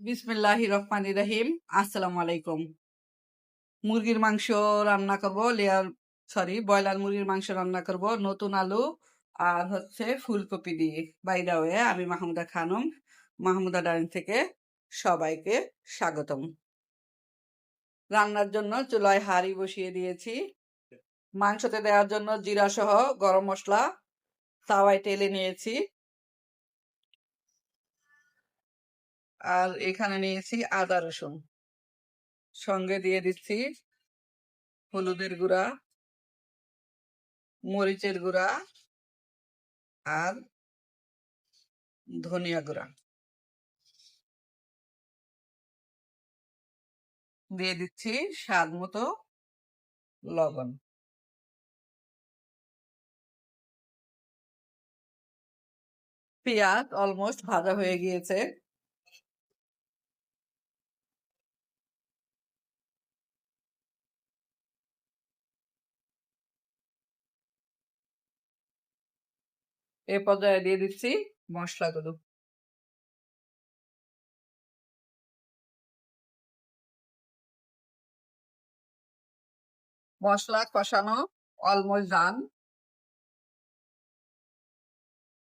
বিসমিল্লাহ রহমান রাহিম আসসালামু আলাইকুম মুরগির মাংস রান্না করব লেয়ার সরি ব্রয়লার মুরগির মাংস রান্না করব, নতুন আলু আর হচ্ছে ফুলকপি দিয়ে। বাইদা হয়ে আমি মাহমুদা খানম, মাহমুদা ডাইন থেকে সবাইকে স্বাগতম। রান্নার জন্য চুলায় হাঁড়ি বসিয়ে দিয়েছি। মাংসতে দেওয়ার জন্য জিরা সহ গরম মশলা, তাওয়ায় টেলে নিয়েছি। আর এখানে নিয়েছি আদা রসুন। সঙ্গে দিয়ে দিচ্ছি হলুদের গুঁড়া, মরিচের গুঁড়া আর ধনিয়া গুঁড়া। দিয়ে দিচ্ছি স্বাদ মতো লবণ। পেঁয়াজ অলমোস্ট ভাজা হয়ে গিয়েছে। এ পর্যায়ে দিয়ে দিচ্ছি মশলাগুলো মশলা কষানো অলমোস্ট ডান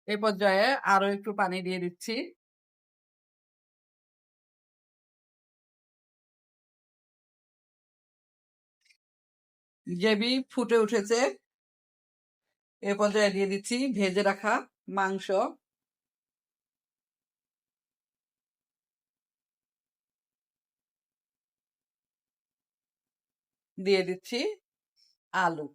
এ পর্যায়ে আরও একটু পানি দিয়ে দিচ্ছি। গ্রেভি ফুটে উঠেছে। এ পর্যায়ে দিয়ে দিচ্ছি, ভেজে রাখা মাংস। দিয়ে দিচ্ছি আলু।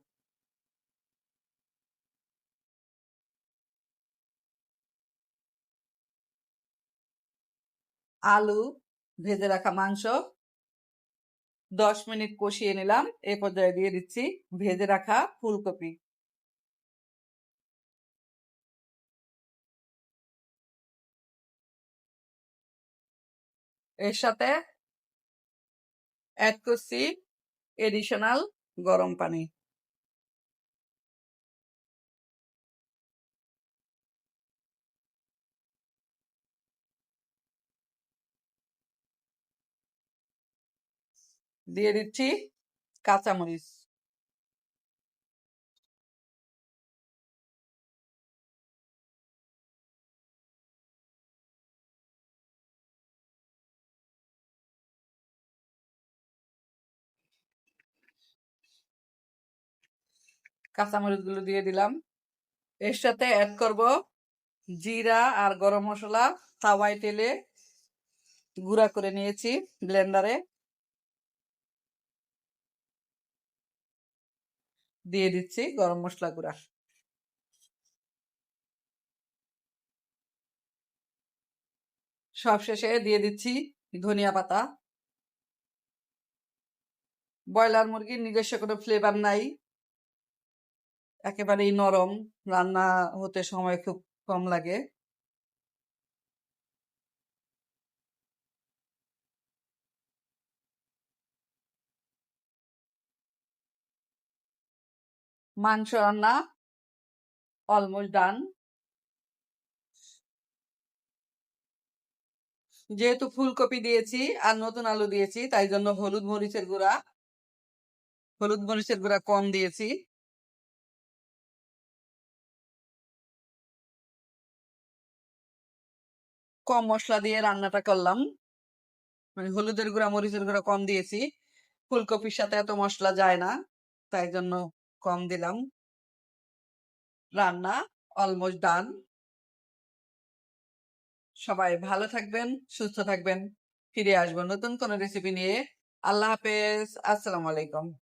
আলু, ভেজে রাখা মাংস। দশ মিনিট কষিয়ে নিলাম। এ পর্যায়ে দিয়ে দিচ্ছি, ভেজে রাখা ফুলকপি। এর সাথে অ্যাড করছি এডিশনাল গরম পানি। দিয়ে দিচ্ছি কাঁচামরিচ। কাঁচামরিচগুলো দিয়ে দিলাম। এর সাথে অ্যাড করব জিরা আর গরম মশলা তাওয়াই তেলে গুঁড়া করে নিয়েছি ব্লেন্ডারে দিয়ে দিচ্ছি গরম মশলা গুঁড়া। সব শেষে দিয়ে দিচ্ছি ধনিয়া পাতা। ব্রয়লার মুরগির নিজস্ব কোনো ফ্লেভার নাই। একেবারেই নরম, রান্না হতে সময় খুব কম লাগে। মাংস রান্না, অলমোস্ট ডান। যেহেতু ফুলকপি দিয়েছি আর নতুন আলু দিয়েছি, তাই জন্য হলুদ মরিচের গুঁড়া, হলুদ মরিচের গুঁড়া কম দিয়েছি। কম মশলা দিয়ে রান্নাটা করলাম। মানে হলুদের গুঁড়া, মরিচের গুঁড়া কম দিয়েছি। ফুলকপির সাথে এত মশলা যায় না, তাই জন্য কম দিলাম। রান্না অলমোস্ট ডান সবাই ভালো থাকবেন, সুস্থ থাকবেন। ফিরে আসব নতুন কোনো রেসিপি নিয়ে। আল্লাহ হাফেজ, আসসালামু আলাইকুম।